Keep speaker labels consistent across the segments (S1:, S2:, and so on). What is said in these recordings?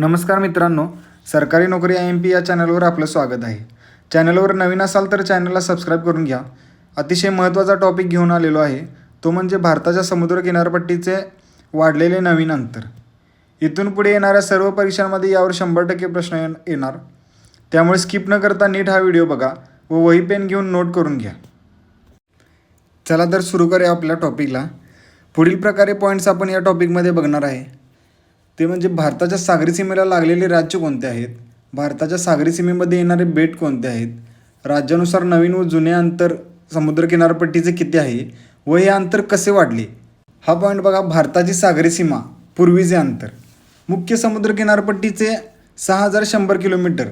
S1: नमस्कार मित्रांनो सरकारी नोकरी आय एम पी या चॅनलवर आपलं स्वागत आहे. चॅनलवर नवीन असाल तर चॅनलला सबस्क्राईब करून घ्या. अतिशय महत्त्वाचा टॉपिक घेऊन आलेलो आहे तो म्हणजे भारताच्या समुद्र किनारपट्टीचे वाढलेले नवीन अंतर. इथून पुढे येणाऱ्या सर्व परीक्षांमध्ये यावर शंभर टक्के प्रश्न येणार. त्यामुळे स्किप न करता नीट हा व्हिडिओ बघा व वही पेन घेऊन नोट करून घ्या. चला तर सुरू करूया आपल्या टॉपिकला. पुढील प्रकारे पॉईंट्स आपण या टॉपिकमध्ये बघणार आहे. ते म्हणजे भारताच्या सागरी सीमेला लागलेले राज्य कोणते आहेत? भारताच्या सागरी सीमेमध्ये येणारे बेट कोणते आहेत? राज्यानुसार नवीन व जुने अंतर समुद्र किनारपट्टीचे किती आहे? व हे अंतर कसे वाढले? हा पॉईंट बघा भारताची सागरी सीमा पूर्वीचे अंतर. मुख्य समुद्र किनारपट्टीचे सहा हजार शंभर किलोमीटर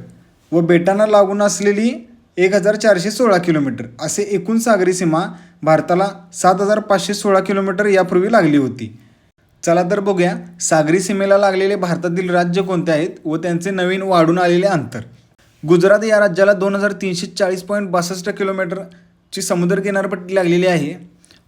S1: व बेटांना लागून असलेली एक हजार चारशे सोळा किलोमीटर असे एकूण सागरी सीमा भारताला सात हजार पाचशे सोळा किलोमीटर यापूर्वी लागली होती. चला तर बघूया. सागरी सीमेला लागलेले भारतातील राज्य कोणते आहेत व त्यांचे नवीन वाढून आलेले अंतर? गुजरात या राज्याला दोन हजार तीनशे चाळीस पॉईंट बासष्ट किलोमीटरची समुद्र किनारपट्टी लागलेली आहे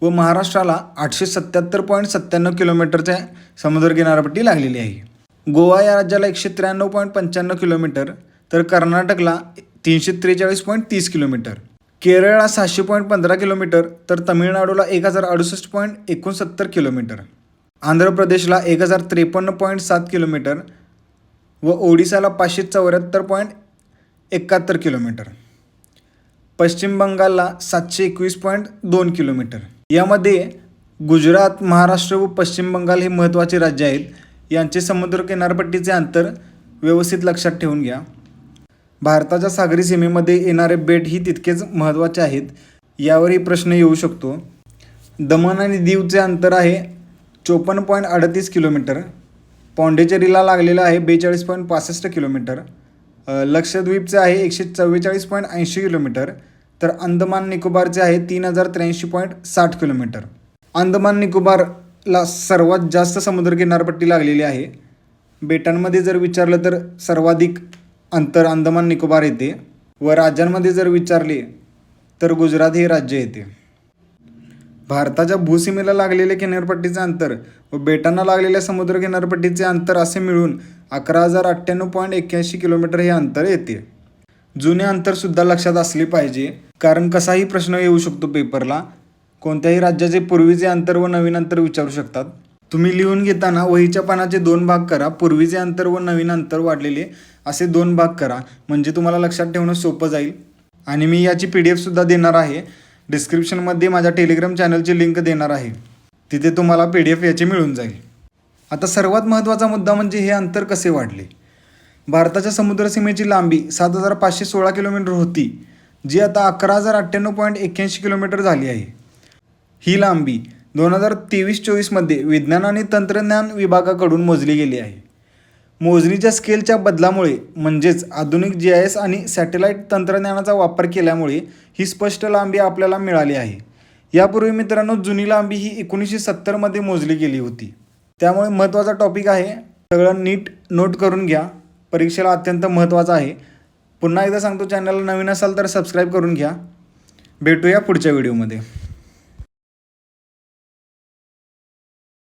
S1: व महाराष्ट्राला आठशे सत्याहत्तर पॉईंट सत्त्याण्णव किलोमीटरच्या समुद्र किनारपट्टी लागलेली आहे. गोवा या राज्याला एकशे त्र्याण्णव पॉईंट पंच्याण्णव किलोमीटर तर कर्नाटकला तीनशे त्रेचाळीस पॉईंट तीस किलोमीटर. केरळला सहाशे पॉईंट पंधरा किलोमीटर तर तमिळनाडूला एक हजार अडुसष्ट पॉईंट एकोणसत्तर किलोमीटर. आंध्र प्रदेशला एक हजार त्रेपन्न पॉईंट सात किलोमीटर व ओडिसाला पाचशे चौऱ्याहत्तर पॉईंट एकाहत्तर किलोमीटर. पश्चिम बंगालला सातशे एकवीस पॉईंट दोन किलोमीटर. यामध्ये गुजरात महाराष्ट्र व पश्चिम बंगाल हे महत्त्वाचे राज्य आहेत. यांचे समुद्र किनारपट्टीचे अंतर व्यवस्थित लक्षात ठेवून घ्या. भारताच्या सागरी सीमेमध्ये येणारे बेट ही तितकेच महत्त्वाचे आहेत यावरही प्रश्न येऊ शकतो. दमण आणि दीवचे अंतर आहे चोपन्न पॉईंट अडतीस किलोमीटर. पॉंडेचेरीला लागलेलं आहे बेचाळीस पॉईंट पासष्ट किलोमीटर. लक्षद्वीपचं लक्षद्वीपचे आहे एकशे चव्वेचाळीस पॉईंट ऐंशी किलोमीटर. तर अंदमान निकोबारचे आहे तीन हजार त्र्याऐंशी पॉईंट साठ किलोमीटर. अंदमान निकोबारला सर्वात जास्त समुद्रकिनारपट्टी लागलेली आहे. बेटांमध्ये जर विचारलं तर सर्वाधिक अंतर अंदमान निकोबार येते व राज्यांमध्ये जर विचारले तर गुजरात हे राज्य येते. भारताच्या भूसीमेला लागलेले किनारपट्टीचे अंतर व बेटांना लागलेल्या समुद्र किनारपट्टीचे अंतर असे मिळून अकरा हजार अठ्ठ्याण्णव पॉईंट एक्क्याऐंशी किलोमीटर हे अंतर येते. जुने अंतरसुद्धा लक्षात असले पाहिजे. कारण कसाही प्रश्न येऊ शकतो पेपरला. कोणत्याही राज्याचे पूर्वीचे अंतर व नवीन अंतर विचारू शकतात. तुम्ही लिहून घेताना वहीच्या पानाचे दोन भाग करा. पूर्वीचे अंतर व नवीन अंतर वाढलेले असे दोन भाग करा. म्हणजे तुम्हाला लक्षात ठेवणं सोपं जाईल. आणि मी याची पी डी एफसुद्धा देणार आहे. डिस्क्रिप्शनमध्ये माझ्या टेलिग्राम चॅनलची लिंक देणार आहे. तिथे तुम्हाला पी डी एफ याची मिळून जाईल. आता सर्वात महत्त्वाचा मुद्दा म्हणजे हे अंतर कसे वाढले? भारताच्या समुद्रसीमेची लांबी सात हजार पाचशे सोळा किलोमीटर होती जी आता अकरा हजार अठ्ठ्याण्णव पॉईंट एक्क्याऐंशी किलोमीटर झाली आहे. ही लांबी दोन हजार तेवीस चोवीसमध्ये विज्ञान आणि तंत्रज्ञान विभागाकडून मोजली गेली आहे. मोजणीच्या स्केलच्या बदलामुळे म्हणजेच आधुनिक जी आय एस आणि सॅटेलाईट तंत्रज्ञानाचा वापर केल्यामुळे ही स्पष्ट लांबी आपल्याला मिळाली आहे. यापूर्वी मित्रांनो जुनी लांबी ही एकोणीसशे सत्तरमध्ये मोजली गेली होती. त्यामुळे महत्त्वाचा टॉपिक आहे. सगळं नीट नोट करून घ्या. परीक्षेला अत्यंत महत्त्वाचा आहे. पुन्हा एकदा सांगतो चॅनलला नवीन असाल तर सबस्क्राईब करून घ्या. भेटूया पुढच्या व्हिडिओमध्ये